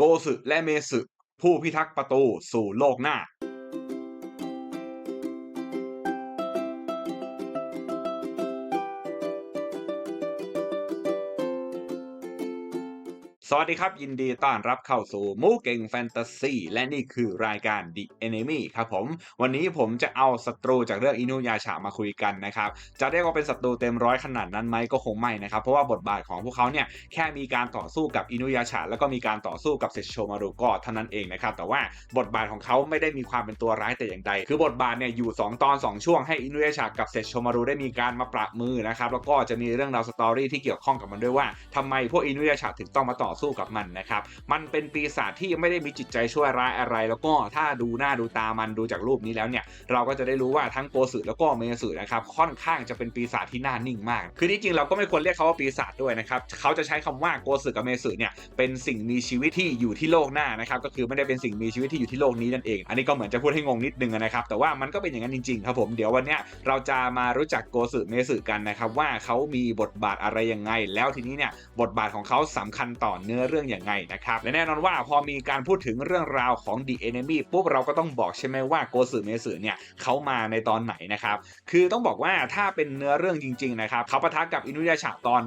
โกสึและเมสึผู้พิทักษ์ประตูสู่โลกหน้า วัสดีครับ ยินดีต้อนรับเข้าสู่มูเก่งแฟนตาซีและนี่คือรายการ The Enemy ครับผม วันนี้ผมจะเอาศัตรูจากเรื่องอินุยาชามาคุยกันนะครับ จะเรียกว่าเป็นศัตรูเต็มร้อยขนาดนั้นไหมก็คงไม่นะครับ เพราะว่าบทบาทของพวกเขาเนี่ยแค่มีการต่อสู้กับอินุยาชาแล้วก็มีการต่อสู้กับเซชโชมารุก็เท่านั้นเองนะครับ แต่ว่าบทบาทของเขาไม่ได้มีความเป็นตัวร้ายแต่อย่างใด คือบทบาทเนี่ยอยู่ 2 ตอน 2 ช่วงให้อินุยาชากับเซชโชมารุได้มีการมาปรับมือนะครับแล้วก็จะมีเรื่องราวสตอรี่ที่เกี่ยวข้องกับมันด้วยว่าทำไมพวกอินุยาชาถึงต้องมาต่อสู้กับมันนะครับ มันเป็นปีศาจที่ไม่ได้มีจิตใจชั่วร้ายอะไร แล้วก็ถ้าดูหน้าดูตามันดูจากรูปนี้แล้วเนี่ย เราก็จะได้รู้ว่าทั้งโกสึแล้วก็เมสึนะครับค่อนข้างจะเป็นปีศาจที่น่านิ่งมาก คือที่จริงเราก็ไม่ควรเรียกเขาว่าปีศาจด้วยนะครับเขาจะใช้คำว่าโกสึกับเมสึเนี่ยเป็นสิ่งมีชีวิตที่อยู่ที่โลกหน้านะครับก็คือไม่ได้เป็นสิ่งมีชีวิตที่อยู่ที่โลกนี้นั่นเอง อันนี้ก็เหมือนจะพูดให้งงนิดนึงนะครับแต่ว่ามันก็เป็นอย่างนั้นจริงๆครับผมเดี๋ยววันเนี้เราจะมารู้จักโกสึเมสึกันนะครับว่าเขามีบทบาทอะไรยังไง แล้วทีนี้เนี่ยบทบาทของเขาสำคัญต่อเนื้อเรื่องอย่างไงนะครับและแน่นอนว่าพอมีการพูดถึงเรื่องราวของ The Enemy ปุ๊บเราก็ต้องบอกใช่ไหมว่าโกสึเมสึเนี่ยเขามาในตอนไหนนะครับคือต้องบอกว่าถ้าเป็นเนื้อเรื่องจริงๆนะครับเขาปะทะกับอินุยาชะตอน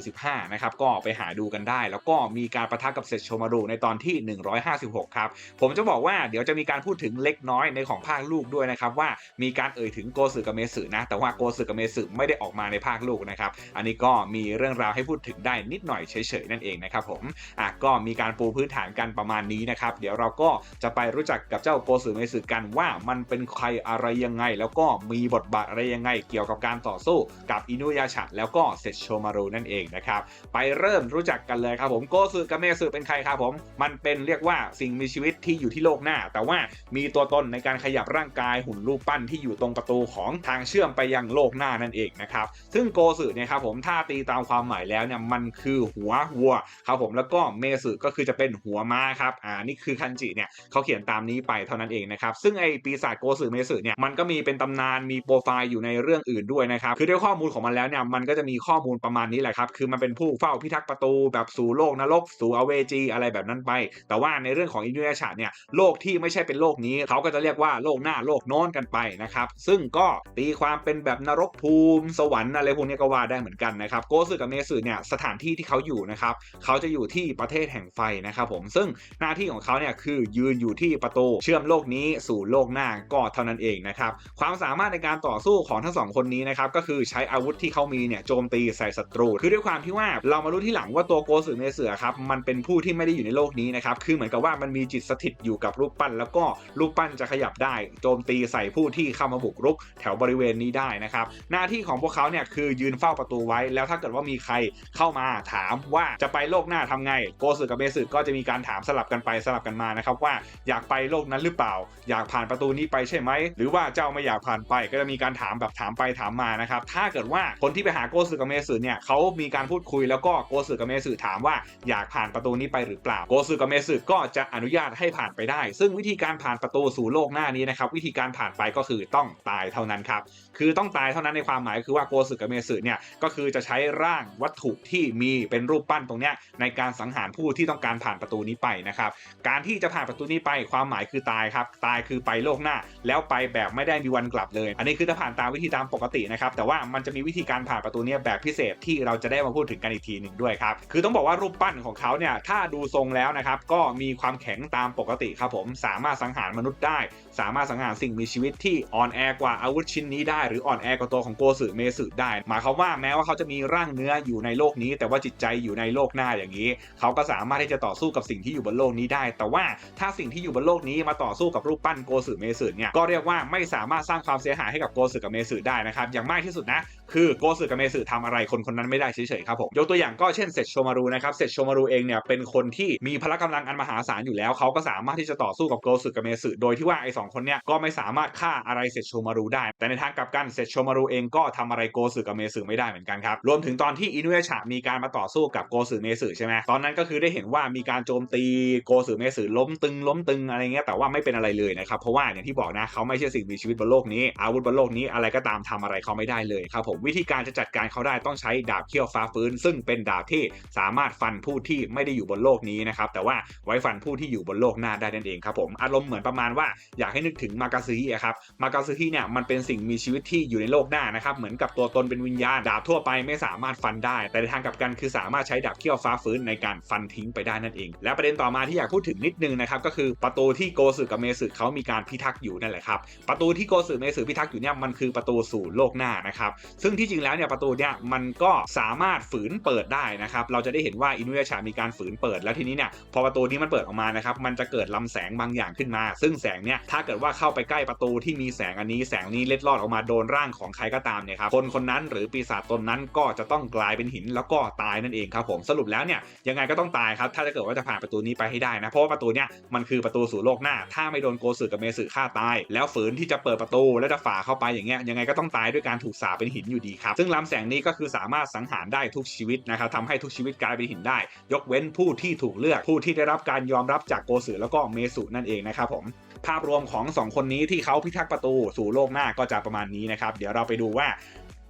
145 นะครับก็ไปหาดูกันได้ แล้วก็มีการปะทะกับเซโชมารุในตอนที่ 156 ครับผมจะบอกว่าเดี๋ยวจะมีการพูดถึงเล็กน้อยในของภาคลูกด้วยนะครับว่ามีการเอ่ยถึงโกสึกับเมสึนะแต่ว่าโกสึกับเมสึไม่ได้ออกมาในภาคลูกนะครับอันนี้ก็มีเรื่องราวให้พูดถึงได้นิดหน่อยเฉยๆนั่นเองนะครับผมอะก็มีการปูพื้นฐานกันประมาณนี้นะครับ เดี๋ยวเราก็จะไปรู้จักกับเจ้าโกสึเมสึกันว่ามันเป็นใครอะไรยังไง แล้วก็มีบทบาทอะไรยังไง เกี่ยวกับการต่อสู้กับอินุยาชะแล้วก็เซชโชมารุนั่นเองนะครับไปเริ่มรู้จักกันเลยครับผมโกสึกับเมสึเป็นใครครับผมมันเป็นเรียกว่าสิ่งมีชีวิตที่อยู่ที่โลกหน้า แต่ว่ามีตัวตนในการขยับร่างกายหุ่นรูปปั้นที่อยู่ตรงประตูของทางเชื่อมไปยังโลกหน้านั่นเองนะครับซึ่งโกสึเนี่ยครับผมถ้าตีตามความหมายแล้วเนี่ยมันคือหัววัวครับผมแล้วก็เมสึก็คือจะเป็นหัวม้าครับอ่านี่คือคันจิเนี่ยเขาเขียนตามนี้ไปเท่านั้นเองนะครับซึ่งไอปีศาจโกสึเมสึเนี่ยมันก็มีเป็นตำนานมีโปรไฟล์อยู่ในเรื่องอื่นด้วยนะครับคือด้วยข้อมูลของมันแล้วเนี่ยมันก็จะมีข้อมูลประมาณนี้แหละครับคือมันเป็นผู้เฝ้าพิทักษ์ประตูแบบสู่โลกนรกสู่อเวจีอะไรแบบนั้นไป แต่ว่าในเรื่องของอินเดียชาเนี่ยโลกที่ไม่ใช่เป็นโลกนี้เขาก็จะเรียกว่าโลกหน้าโลกโน้นกันไปนะครับซึ่งก็ตีความเป็นแบบนรกภูมิสวรรค์อะไรพวกนี้ก็ว่าได้เหมือนกันนะครับโกสึกับเมสึเนี่ยสถานที่ที่เขาอยู่นะครับเขาจะอยู่ที่ประเทศแห่งไฟนะครับผมซึ่งหน้าที่ของเขาเนี่ยคือยืนอยู่ที่ประตูเชื่อมโลกนี้สู่โลกหน้าก็เท่านั้นเองนะครับความสามารถในการต่อสู้ของทั้งสองคนนี้นะครับก็คือใช้อาวุธที่เขามีเนี่ยโจมตีใส่ศัตรู คือด้วยความที่ว่าเรามารู้ที่หลังว่าตัวโกสึเมเสือครับมันเป็นผู้ที่ไม่ได้อยู่ในโลกนี้นะครับคือเหมือนกับว่ามันมีจิตสถิตอยู่กับรูปปั้น แล้วก็รูปปั้นจะขยับได้โจมตีใส่ผู้ที่เข้ามาบุกรุกแถวบริเวณนี้ได้นะครับหน้าที่ของพวกเขาเนี่ยคือยืนเฝ้าประตูไว้ แล้วถ้าเกิดว่ามีใครเข้ามาถามว่าจะไปโลกหน้าทำไงโกสึกับเมสึก็จะมีการถามสลับกันไปสลับกันมานะครับว่าอยากไปโลกนั้นหรือเปล่า อยากผ่านประตูนี้ไปใช่ไหม หรือว่าเจ้าไม่อยากผ่านไปก็จะมีการถามแบบถามไปถามมานะครับถ้าเกิดว่าคนที่ไปหาโกสึกับเมสึเนี่ยเขามีการพูดคุยแล้วก็โกสึกับเมสึถามว่าอยากผ่านประตูนี้ไปหรือเปล่าโกสึกับเมสึก็จะอนุญาตให้ผ่านไปได้ ซึ่งวิธีการผ่านประตูสู่โลกหน้านี้นะครับวิธีการผ่านไปก็คือต้องตายเท่านั้นครับคือต้องตายเท่านั้นในความหมายคือว่าโกสึกับเมสึเนี่ยก็คือจะใช้ร่างวัตถุที่มีเป็นรูปปั้นตรงเนี้ยในการสังหารผู้ที่ต้องการผ่านประตูนี้ไปนะครับ การที่จะผ่านประตูนี้ไปความหมายคือตายครับ ตายคือไปโลกหน้า แล้วไปแบบไม่ได้มีวันกลับเลย อันนี้คือจะผ่านตามวิธีตามปกตินะครับ แต่ว่ามันจะมีวิธีการผ่านประตูนี้แบบพิเศษที่เราจะได้มาพูดถึงกันอีกทีหนึ่งด้วยครับ คือต้องบอกว่ารูปปั้นของเขาเนี่ยถ้าดูทรงแล้วนะครับ ก็มีความแข็งตามปกติครับผม สามารถสังหารมนุษย์ได้ สามารถสังหารสิ่งมีชีวิตที่อ่อนแอกว่าอาวุธชิ้นนี้ได้ หรืออ่อนแอกว่าตัวของโกสึเมสึได้ หมายความว่าแม้ว่าเขาจะมีร่างเนื้ออยู่ในโลกนี้ แต่ว่าจิตใจอยู่ในโลกหน้าอย่างนี้เขาก็สามารถที่จะต่อสู้กับสิ่งที่อยู่บนโลกนี้ได้ แต่ว่าถ้าสิ่งที่อยู่บนโลกนี้มาต่อสู้กับรูปปั้นโกสึเมสึเนี่ยก็เรียกว่าไม่สามารถสร้างความเสียหายให้กับโกสึกับเมสึได้นะครับอย่างมากที่สุดนะคือโกสึกับเมสึทำอะไรคนคนนั้นไม่ได้เฉยๆครับผมยกตัวอย่างก็เช่นเซตโชมารุนะครับเซตโชมารุเองเนี่ยเป็นคนที่มีพละกำลังอันมหาศาลอยู่แล้วเขาก็สามารถที่จะต่อสู้กับโกสึกับเมสึโดยที่ว่าไอ้สองคนเนี่ยก็ไม่สามารถฆ่าอะไรเซตโชมารุได้ แต่ในทางกลับกันเซตโชมารุเองก็ทำอะไรโกสึกับเมสึไม่ได้เหมือนกันครับรวมถึงตอนที่อินุยชะมีการมาต่อสู้กับโกสึเมสึใช่ไหมตอนนั้นก็คือได้เห็นว่ามีการโจมตีโกสือเมสือล้มตึงล้มตึงอะไรเงี้ยแต่ว่าไม่เป็นอะไรเลยนะครับเพราะว่าอย่างที่บอกนะเขาไม่ใช่สิ่งมีชีวิตบนโลกนี้ อาวุธบนโลกนี้อะไรก็ตามทำอะไรเขาไม่ได้เลยครับผมวิธีการจะจัดการเขาได้ต้องใช้ดาบเขี้ยวฟ้าฟื้น ซึ่งเป็นดาบที่สามารถฟันผู้ที่ไม่ได้อยู่บนโลกนี้นะครับแต่ว่าไว้ฟันผู้ที่อยู่บนโลกหน้าได้นั่นเองครับผมอารมณ์เหมือนประมาณว่าอยากให้นึกถึงมากาซึฮิครับมากาซึฮิเนี่ยมันเป็นสิ่งมีชีวิตที่อยู่ในโลกหน้านะครับเหมือนกับตัวตนเป็นวิญญาณดาบทั่วไปไม่สามารถฟันได้ แต่ในทางกลับกันคือสามารถใช้ดาบเขี้ยวฟ้าฟื้นในการฟันทิ้งไปได้นั่นเอง และประเด็นต่อมาที่อยากพูดถึงนิดนึงนะครับก็คือประตูที่โกสึกับเมสึเขามีการพิทักษ์อยู่นั่นแหละครับประตูที่โกสึเมสึพิทักษ์อยู่เนี่ยมันคือประตูสู่โลกหน้านะครับซึ่งที่จริงแล้วเนี่ยประตูเนี่ยมันก็สามารถฝืนเปิดได้นะครับเราจะได้เห็นว่าอินุยาชามีการฝืนเปิดแล้วทีนี้เนี่ยพอประตูนี้มันเปิดออกมานะครับมันจะเกิดลำแสงบางอย่างขึ้นมา ซึ่งแสงเนี่ยถ้าเกิดว่าเข้าไปใกล้ประตูที่มีแสงอันนี้แสงนี้เล็ดลอดออกมาโดนร่างของใครก็ตามเนี่ยครับคนคนนั้นหรือปีศาจตนนั้นก็จะต้องกลายเป็นหินแล้วก็ตายนั่นเองครับผมสรุปแล้วเนี่ยยังไงก็ต้องตายครับ ถ้าจะเกิดว่าจะผ่านประตูนี้ไปให้ได้นะ เพราะว่าประตูเนี่ยมันคือประตูสู่โลกหน้า ถ้าไม่โดนโกสึกับเมสึฆ่าตาย แล้วฝืนที่จะเปิดประตูแล้วจะฝ่าเข้าไปอย่างเงี้ย ยังไงก็ต้องตายด้วยการถูกสาเป็นหินอยู่ดีครับ ซึ่งลำแสงนี้ก็คือสามารถสังหารได้ทุกชีวิตนะครับทำให้ทุกชีวิตกลายเป็นหินได้ ยกเว้นผู้ที่ถูกเลือก ผู้ที่ได้รับการยอมรับจากโกสึแล้วก็เมสุนั่นเองนะครับผมภาพรวมของ 2 คนนี้ที่เขาพิทักษ์ประตูสู่โลกหน้าก็จะประมาณนี้นะครับ เดี๋ยวเราไปดูว่า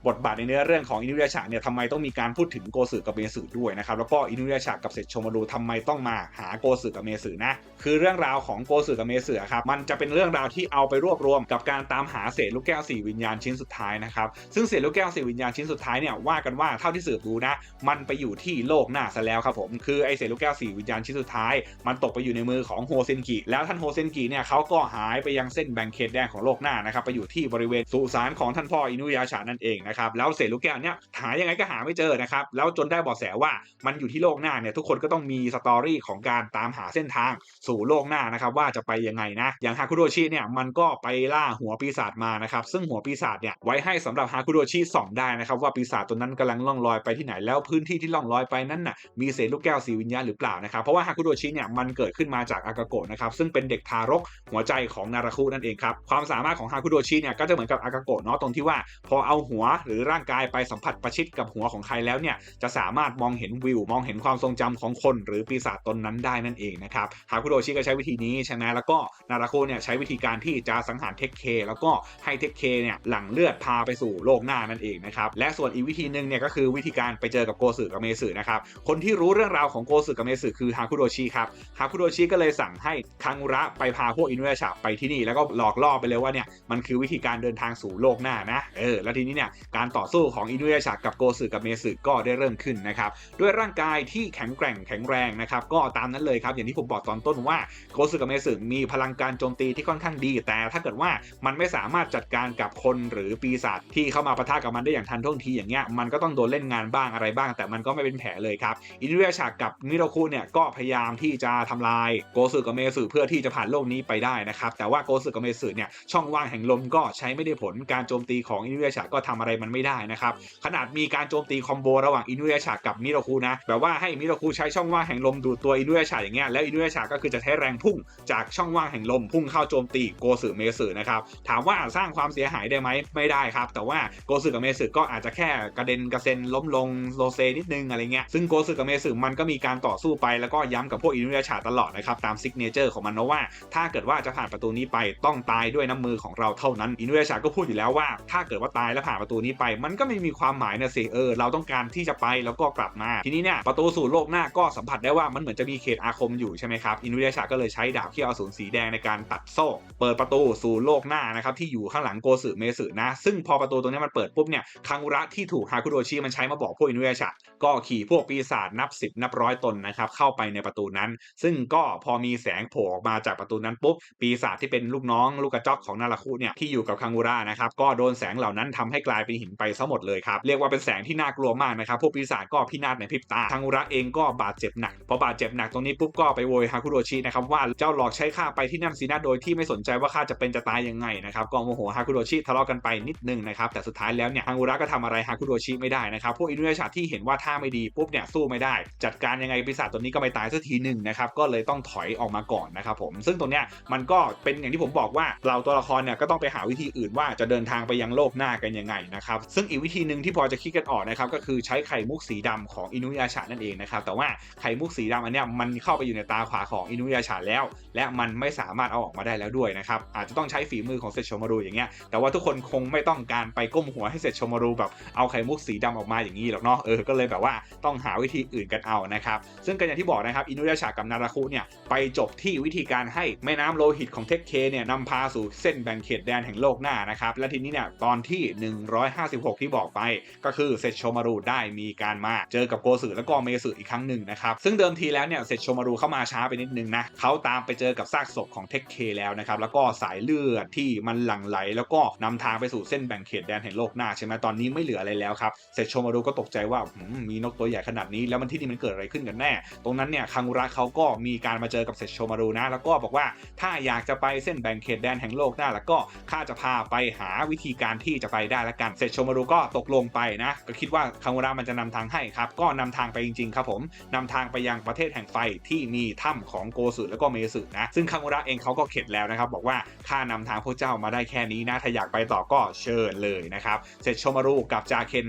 บทบาทในเนื้อเรื่องของอินุยาชะเนี่ยทำไมต้องมีการพูดถึงโกสึกับเมสึด้วยนะครับแล้วก็อินุยาชะกับเซตโชมารูทำไมต้องมาหาโกสึกับเมสึนะคือเรื่องราวของโกสึกับเมสึครับมันจะเป็นเรื่องราวที่เอาไปรวบรวมกับการตามหาเศษลูกแก้วสี่วิญญาณชิ้นสุดท้ายนะครับซึ่งเศษลูกแก้วสี่วิญญาณชิ้นสุดท้ายเนี่ยว่ากันว่าเท่าที่สืบดูนะ มันไปอยู่ที่โลกหน้าซะแล้วครับผมคือไอเศษลูกแก้วสี่วิญญาณชิ้นสุดท้าย มันตกไปอยู่ในมือของโฮเซนกิแล้วท่านโฮเซนกิเนี่ยเขาก็หายไปยังเส้นแบ่งเขตแดนของโลกหน้านะครับไปอยู่ที่บริเวณสุสานของท่านพ่ออินุยาชะนั่นเองนะครับแล้วเศษลูกแก้วเนี่ยหายังไงก็หาไม่เจอนะครับแล้วจนได้บาะแสว่ามันอยู่ที่โลกหน้าเนี่ยทุกคนก็ต้องมีสตอรี่ของการตามหาเส้นทางสู่โลกหน้านะครับว่าจะไปยังไงนะอย่างฮาคุโดชิเนี่ยมันก็ไปล่าหัวปีศาจมานะครับซึ่งหัวปีศาจเนี่ยไว้ให้สำหรับฮาคุโดชิส่องได้นะครับว่าปีศาจตัวนั้นกำลังล่องลอยไปที่ไหนแล้วพื้นที่ที่ล่องลอยไปนั้นน่ะมีเศษลูกแก้วสีวิญญาณหรือเปล่านะครับเพราะว่าฮาคุโดชิเนี่ยมันเกิดขึ้นมาจากอากาโกะนะครับซึ่งเป็นเด็กทารกหัวใจของนาราคุนั่นเองครับความสามารถของฮาคุโดชิเนี่ยก็จะเหมือนกับอากาโกะเนาะตรงที่ว่าพอเอาหัวหรือร่างกายไปสัมผัสประชิดกับหัวของใครแล้วเนี่ยจะสามารถมองเห็นวิว มองเห็นความทรงจำของคน หรือปีศาจตนนั้นได้นั่นเองนะครับฮาคุโดชิก็ใช้วิธีนี้ใช่ไหมแล้วก็นาราโคเนี่ยใช้วิธีการที่จะสังหารเทคเคแล้วก็ให้เทคเคเนี่ยหลั่งเลือดพาไปสู่โลกหน้านั่นเองนะครับและส่วนอีกวิธีหนึ่งเนี่ยก็คือวิธีการไปเจอกับโกสึกับเมสึนะครับคนที่รู้เรื่องราวของโกสึกับเมสึคือฮาคุโดชิครับฮาคุโดชิก็เลยสั่งให้คังุระไปพาพวกอินุยาชะไปที่นี่แล้วก็หลอกล่อไปเลยว่าเนี่ยมันคือวิธีการเดินทางสู่โลกหน้านะเออแล้วทีนี้เนี่ยการต่อสู้ของอินุยาชะกับโกสึกับเมสึก็ได้เริ่มขึ้นนะครับด้วยร่างกายที่แข็งแกร่งแข็งแรงนะครับก็ตามนั้นเลยครับอย่างที่ผมบอกตอนต้นว่าโกสึกับเมสึมีพลังการโจมตีที่ค่อนข้างดี แต่ถ้าเกิดว่ามันไม่สามารถจัดการกับคนหรือปีศาจที่เข้ามาปะทะกับมันได้อย่างทันท่วงทีอย่างเงี้ยมันก็ต้องโดนเล่นงานบ้างอะไรบ้าง แต่มันก็ไม่เป็นแผลเลยครับอินุยาชะกับมิโรคุเนี่ยก็พยายามที่จะทำลายโกสึกับเมสึเพื่อที่จะผ่านโลกนี้ไปได้นะครับแต่ว่าโกสึกับเมสึเนี่ยช่องว่างแห่งลมก็ใช้ไม่ได้ผลการโจมตีของอินุยาชะก็ทำอะไรมันไม่ได้นะครับ ขนาดมีการโจมตีคอมโบระหว่างอินุยาชะกับมิโรคุนะแบบว่าให้มิโรคุใช้ช่องว่างแห่งลมดูดตัวอินุยาชะอย่างเงี้ยแล้วอินุยาชะก็คือจะใช้แรงพุ่งจากช่องว่างแห่งลมพุ่งเข้าโจมตีโกสึเมสึนะครับถามว่าสร้างความเสียหายได้ไหมไม่ได้ครับ แต่ว่าโกสึกับเมสึก็อาจจะแค่กระเด็นกระเซ็นล้มลงโลเซนิดนึงอะไรเงี้ยซึ่งโกสึกับเมสึมันก็มีการต่อสู้ไปแล้วก็ย้ำกับพวกอินุยาชะตลอดนะครับตามซิกเนเจอร์ของมันนะว่า ถ้าเกิดว่าจะผ่านประตูนี้ไปต้องตายด้วยน้ำมือของเราเท่านั้นอินุยาชะก็พูดอยู่แล้วว่า ถ้าเกิดว่าตายแล้วผ่านประตูนี้ไป มันก็ไม่มีความหมายนะสิเออเราต้องการที่จะไปแล้วก็กลับมา ทีนี้เนี่ยประตูสู่โลกหน้าก็สัมผัสได้ว่ามันเหมือนจะมีเขตอาคมอยู่ใช่ไหมครับอินุยาชะก็เลยใช้ดาบเขี้ยวอสูรสีแดงในการตัดโซ่เปิดประตูสู่โลกหน้านะครับที่อยู่ข้างหลังโกสึเมสึนะซึ่งพอประตูตรงนี้มันเปิดปุ๊บเนี่ยคังอุระที่ถูกฮาคุโดชิมันใช้มาบอกพวกอินุยาชะก็ขี่พวกปีศาจนับ10นับร้อยตนนะครับเข้าไปในประตูนั้น ซึ่งก็พอมีแสงโผล่ออกมาจากประตูนั้นปุ๊บปีศาจที่เป็นลูกน้องลูกกระจอกของนาราคุเนี่ยที่อยู่กับคังอุระนะครับก็โดนแสงเหล่านั้นทำให้กลายเป็นหินไปซะหมดเลยครับ เรียกว่าเป็นแสงที่น่ากลัวมากนะครับ พวกปีศาจก็พินาศในพริบตาคังอุระเองก็บาดเจ็บหนัก พอบาดเจ็บหนักตรงนี้ปุ๊บก็ไปโวยฮาคุโดชินะครับว่าเจ้าหลอกใช้ข้าไปที่นั่นสินะโดยที่ไม่สนใจว่าข้าจะเป็นจะตายยังไงนะครับก็โมโหฮาคุโดชิทะเลาะกันไปนิดนึงนะครับแต่สุดท้ายแล้วเนี่ยคังอุระก็ทำอะไรฮาคุโดชิไม่ได้นะครับพวกอินุยาชาที่เห็นว่าท่าไม่ดีปุ๊บเนี่ยสู้ไม่ได้ จัดการยังไงปีศาจตัวนี้ก็ไม่ตายสักทีหนึ่งนะครับก็เลยต้องถอยออกมาก่อนนะครับผมซึ่งตรงเนี้ยมันก็เป็นอย่างที่ผมบอกว่าเราตัวละครเนี่ยก็ต้องไปหาวิธีอื่นว่าจะเดินทางไปยังโลกหน้ากันยังไงนะนะครับซึ่งอีกวิธีหนึ่งที่พอจะคิดกันออกนะครับก็คือใช้ไข่มุกสีดำของอินุยาชานั่นเองนะครับแต่ว่าไข่มุกสีดำอันเนี้ยมันเข้าไปอยู่ในตาขวาของอินุยาชาแล้ว และมันไม่สามารถเอาออกมาได้แล้วด้วยนะครับอาจจะต้องใช้ฝีมือของเซตโชมารูอย่างเงี้ยแต่ว่าทุกคนคงไม่ต้องการไปก้มหัวให้เซตโชมารูแบบเอาไข่มุกสีดำออกมาอย่างนี้หรอกเนาะเออก็เลยแบบว่าต้องหาวิธีอื่นกันเอานะครับซึ่งกันอย่างที่บอกนะครับอินุยาชากับนาราคุเนี่ยไปจบที่วิธีการให้แม่น้ำโลหิตของเทคเคเนี่ยนำพาสู่เส้นแบ่งเขตแดนแห่งโลกหน้านะครับและทีนี้เนี่ยตอนที่56 ที่บอกไป ก็คือเซตโชมารูได้มีการมาเจอกับโกสึแล้วก็เมสึอีกครั้งหนึ่งนะครับซึ่งเดิมทีแล้วเนี่ยเซตโชมารูเข้ามาช้าไปนิดนึงนะเขาตามไปเจอกับซากศพของเทคเคแล้วนะครับแล้วก็สายเลือดที่มันหลั่งไหล แล้วก็นำทางไปสู่เส้นแบ่งเขตแดนแห่งโลกหน้าใช่ไหมตอนนี้ไม่เหลืออะไรแล้วครับเซตโชมารูก็ตกใจว่ามมีนกตัวใหญ่ขนาดนี้แล้วมันที่นี่มันเกิดอะไรขึ้นกันแน่ ตรงนั้นเนี่ยคังุระเขาก็มีการมาเจอกับเซตโชมารูนะแล้วก็บอกว่าถ้าอยากจะไปเส้นแบ่งเขตแดนแห่งโลกหน้า แล้วก็ข้าจะพาไปหาวิธีการที่จะไปได้ละกันเซตโชมารูก็ตกลงไปนะ ก็คิดว่าคังุระมันจะนำทางให้ครับ ก็นำทางไปจริงๆครับผมนำทางไปยังประเทศแห่งไฟที่มีถ้ำของโกสึแล้วก็เมสึนะ ซึ่งคังุระเองเขาก็เข็ดแล้วนะครับ บอกว่าข้านำทางพวกเจ้ามาได้แค่นี้นะ ถ้าอยากไปต่อก็เชิญเลยนะครับเซตโชมารูกับจาเคน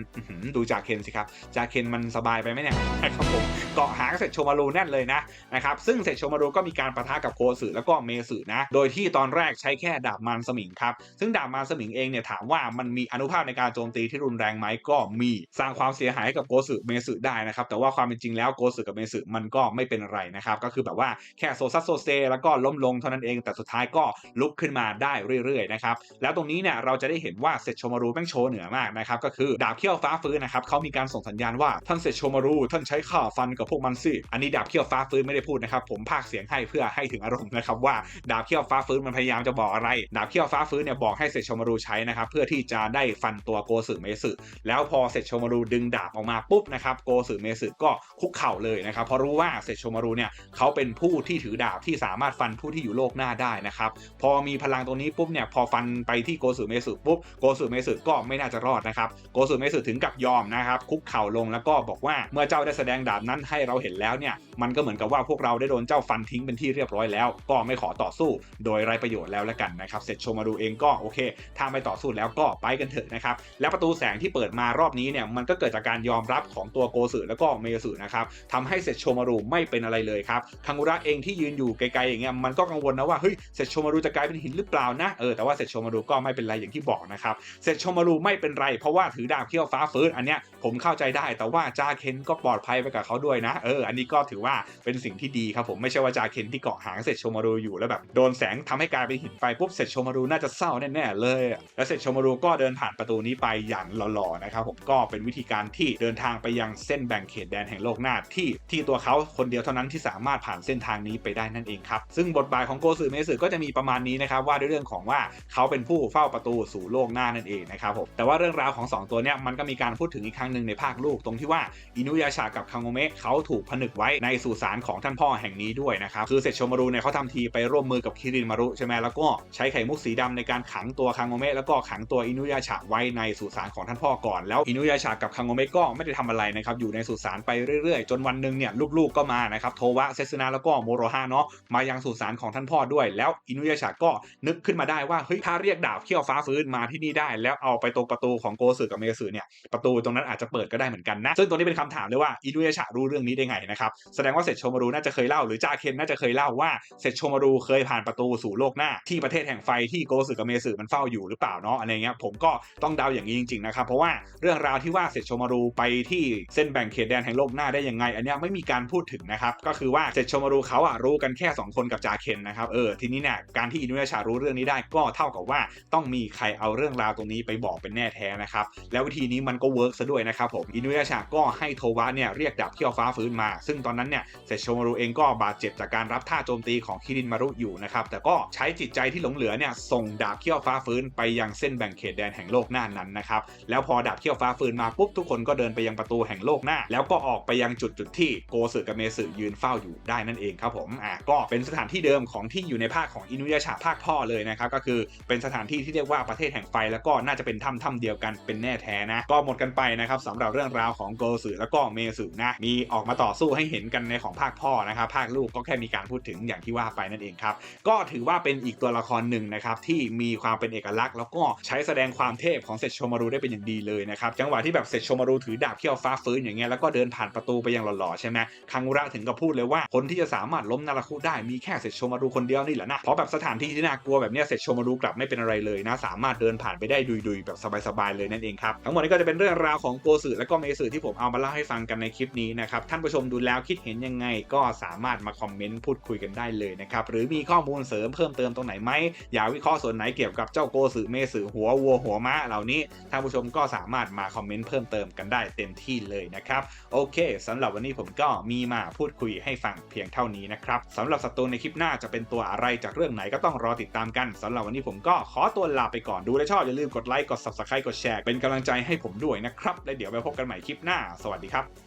ดูจาเคนสิครับ จาเคนมันสบายไปไหมเนี่ยนะครับผมเกาะหางเสร็จโชมารูแน่นเลยนะนะครับ ซึ่งเสร็จโชมารูก็มีการประทะกับโกสึแล้วก็เมสึนะ โดยที่ตอนแรกใช้แค่ดาบมันสมิงครับ ซึ่งดาบมันสมิงเองเนี่ยถามว่ามันมีอนุภาพในการโจมตีที่รุนแรงไหมก็มีสร้างความเสียหายให้กับโกสึเมสึได้นะครับแต่ว่าความเป็นจริงแล้วโกสึกับเมสึมันก็ไม่เป็นอะไรนะครับก็คือแบบว่าแค่โซซัสโซเซแล้วก็ล้มลงเท่านั้นเอง แต่สุดท้ายก็ลุกขึ้นมาได้เรื่อยๆนะครับแล้วตรงนี้เนี่ยเราจะได้เห็นว่าเซตโชมารูแม่งโชว์เหนือมากนะครับก็คือดาบเขี้ยวฟ้าฟื้นนะครับเขามีการส่งสัญญาณว่าท่านเซตโชมารูท่านใช้ข่าฟันกับพวกมันสิอันนี้ดาบเขี้ยวฟ้าฟื้นไม่ได้พูดนะครับผมพากเสียงให้เพื่อให้ถึงอารมณ์นะครับว่าดาบเขี้ยวฟ้าฟื้นมันพยายามจะบอกอะไร ดาบเขี้ยวฟ้าฟื้นเนี่ยบอกให้เซตโชมารูใช้นะครับเพื่อที่จะได้ฟันตัวโกสึเมสึแล้วพอเซตโชมารูดึงดาบออกมาปุ๊บนะครับโกสึเมสึก็คุกเข่าเลยนะครับเพราะรู้ว่าเซตโชมารูเนี่ยเขาเป็นผู้ที่ถือดาบที่สามารถฟันผู้ที่อยู่โลกหน้าได้นะครับพอมีพลังตรงนี้ปุ๊บเนี่ยพอฟันไปที่โกสึเมสึปุ๊บโกสึเมสึก็ไม่น่าจะรอดนะครับโกสึเมสึถึงกับยอมนะครับคุกเข่าลงแล้วก็บอกว่าเมื่อเจ้าได้แสดงดาบนั้นให้เราเห็นแล้วเนี่ยมันก็เหมือนกับว่าพวกเราได้โดนเจ้าฟันทิ้งเป็นที่เรียบร้อยแล้ว ก็ไม่ขอต่อสู้โดยไร้ประโยชน์แล้วละกันนะครับเสร็จโชมารูเองก็โอเคถ้าไม่ต่อสู้แล้วก็ไปกันเถอะนะครับและประตูแสงที่เปิดมารอบนี้เนี่ยมันก็เกิดจากการยอมรับของตัวโกสึแล้วก็เมยสึนะครับทำให้เซชโชมารูไม่เป็นอะไรเลยครับคังุระเองที่ยืนอยู่ไกลๆอย่างเงี้ยมันก็กังวลนะว่าเฮ้ยเซชโชมารูจะกลายเป็นหินหรือเปล่านะเออแต่ว่าเซชโชมารูก็ไม่เป็นไรอย่างที่บอกนะครับเซชโชมารูไม่เป็นไรเพราะว่าถือดาบเขี้ยวฟ้าฟื้นอันเนี้ย ผมเข้าใจได้ แต่ว่าจาเคนก็ปลอดภัยไปกับเขาด้วยนะ เออ อันนี้ก็ถือว่าเป็นสิ่งที่ดีครับผม ไม่ใช่ว่าจาเคนที่เกาะหางเสร็จโชมารูอยู่แล้วแบบโดนแสงทำให้กลายเป็นหินไปปุ๊บเสร็จโชมารูน่าจะเศร้าแน่ๆเลย แล้วเสร็จโชมารูก็เดินผ่านประตูนี้ไปอย่างหล่อๆนะครับผม ก็เป็นวิธีการที่เดินทางไปยังเส้นแบ่งเขตแดนแห่งโลกหน้าที่ที่ตัวเขาคนเดียวเท่านั้นที่สามารถผ่านเส้นทางนี้ไปได้นั่นเองครับ ซึ่งบทบาทของโกสึเมสึก็จะมีประมาณนี้นะครับว่าด้วยเรื่องของว่าเขาเป็นผู้เฝ้าประตูสู่โลกหน้านั่นเองนะครับผม แต่ว่าเรื่องราวของสองตัวเนี้ยมันก็มีการพูดถึงอีกครั้งหนึ่งในภาคลูกตรงที่ว่าอินุยาชากับคังโงเมะเขาถูกผนึกไว้ในสุสานของท่านพ่อแห่งนี้ด้วยนะครับคือเซโชมารุเนี่ยเขาทำทีไปร่วมมือกับคิรินมารุใช่ไหมแล้วก็ใช้ไข่มุกสีดำในการขังตัวคังโงเมะแล้วก็ขังตัวอินุยาชาไว้ในสุสานของท่านพ่อก่อน แล้วอินุยาชากับคังโงเมะก็ไม่ได้ทำอะไรนะครับอยู่ในสุสานไปเรื่อยๆ จนวันหนึ่งเนี่ยลูกๆก็มานะครับโทวะเซซึนะแล้วก็โมโรฮะเนาะมายังสุสานของท่านพ่อด้วยแล้วอินุยาชาก็นึกขึ้นมาได้ว่าเฮ้ยถ้าเรียกดาบเขี้ยวฟ้าฟื้นมาที่นี่ได้ แล้วเอาไปตรงประตูของโกสึกับเมสึเนี่ยประตูตรงนั้นอาจจะเปิดก็ได้เหมือนกันนะ ซึ่งตรงนี้เป็นคำถามเลยว่าอินุยาชารู้เรื่องนี้ได้ไงนะครับ แสดงว่าเซตโชมารูน่าจะเคยเล่าหรือจาเคนน่าจะเคยเล่าว่าเซตโชมารูเคยผ่านประตูสู่โลกหน้า ที่ประเทศแห่งไฟที่โกสึกับเมสึมันเฝ้าอยู่หรือเปล่าเนาะอะไรเงี้ยผมก็ต้องเดาอย่างนี้จริงๆนะครับเพราะว่าเรื่องราวที่ว่าเซตโชมารูไปที่เส้นแบ่งเขตแดนแห่งโลกหน้าได้ยังไง อันนี้ไม่มีการพูดถึงนะครับก็คือว่าเซตโชมารูเขาอะรู้กันแค่ 2 คนกับจาเคนนะครับเออทีนี้เนี่ยการที่อินุยาชารู้เรื่องนี้ได้ก็เท่ากับว่าต้องมีใครเอาเรื่องราวตรงนี้ไปบอกเป็นแน่แท้นะครับแล้ววิธีนี้มันก็เวิร์กซะด้วยนะครับผมอินุยาชาก็ให้โทวะเนี่ยเรียกดาบเขี้ยวฟ้าฟื้นมา ซึ่งตอนนั้นเนี่ยเซตโชมารูเองก็บาดเจ็บจากการรับท่าโจมตีของคิรินมารุอยู่นะครับแต่ก็ใช้จิตใจที่หลงเหลือเนี่ยส่งดาบเขี้ยวฟ้าฟื้นไปยังเส้นแบ่งเขตแดนแห่งโลกหน้านั้นนะครับแล้วพอดาบเขี้ยวฟ้าฟื้นมาปุ๊บทุกคนก็เดินไปยังประตูแห่งโลกหน้า แล้วก็ออกไปยังจุดจุดที่โกสึกับเมสึยืนเฝ้าอยู่ได้นั่นเองครับผมอะก็เป็นสถานที่เดิมของที่อยู่ในภาคของอินุยาชาภาคพ่อเลยนะครับก็คือเป็นสถานที่ที่เรียกว่าประเทศแห่งไฟแล้วก็น่าจะเป็นถ้ำถ้ำเดียวกันเป็นแน่แท้นะก็หมดกันไปนะครับนะครับสำหรับเรื่องราวของโกสึแล้วก็เมสึนะมีออกมาต่อสู้ให้เห็นกันในของภาคพ่อนะครับภาคลูกก็แค่มีการพูดถึงอย่างที่ว่าไปนั่นเองครับก็ถือว่าเป็นอีกตัวละครหนึ่งนะครับที่มีความเป็นเอกลักษณ์ แล้วก็ใช้แสดงความเทพของเซตโชมารูได้เป็นอย่างดีเลยนะครับจังหวะที่แบบเซตโชมารูถือดาบเขี้ยวฟ้าฟื้นอย่างเงี้ยแล้วก็เดินผ่านประตูไปยังหล่อๆใช่ไหมคังระถึงกับพูดเลยว่าคนที่จะสามารถล้มนาราคุได้มีแค่เซตโชมารูคนเดียวนี่แหละนะเพราะแบบสถานที่ที่น่ากลัวแบบเนี้ยเซตโชมารูกลับไม่เป็นอะไรเลยนะสามารถเดินผ่านไปได้ดุยๆแบบสบายๆเลยนั่นเองครับทั้งหมดนี้ก็จะเป็นเรื่องราวของโกสึและก็เมสึที่ผมเอามาเล่าให้ฟังกันในคลิปนี้นะครับ ท่านผู้ชมดูแล้วคิดเห็นยังไง ก็สามารถมาคอมเมนต์พูดคุยกันได้เลยนะครับ หรือมีข้อมูลเสริมเพิ่มเติมตรงไหนไหมอยากวิเคราะห์ส่วนไหนเกี่ยวกับเจ้าโกสึเมสึหัววัวหัวม้าเหล่านี้ท่านผู้ชมก็สามารถมาคอมเมนต์เพิ่มเติมกันได้เต็มที่เลยนะครับโอเคสำหรับวันนี้ผมก็มีมาพูดคุยให้ฟังเพียงเท่านี้นะครับสำหรับศัตรูในคลิปหน้าจะเป็นตัวอะไรจากเรื่องไหนก็ต้องรอติดตามกันสำหรับวันนี้ผมก็ขอตัวลาไปก่อนดูและชอบอย่าลืมกดไลค์กด subscribe กดแชร์เป็นกำลังใจให้ผมด้วยนะครับและเดี๋ยวไปพบกันใหม่คลิปหน้า สวัสดีครับ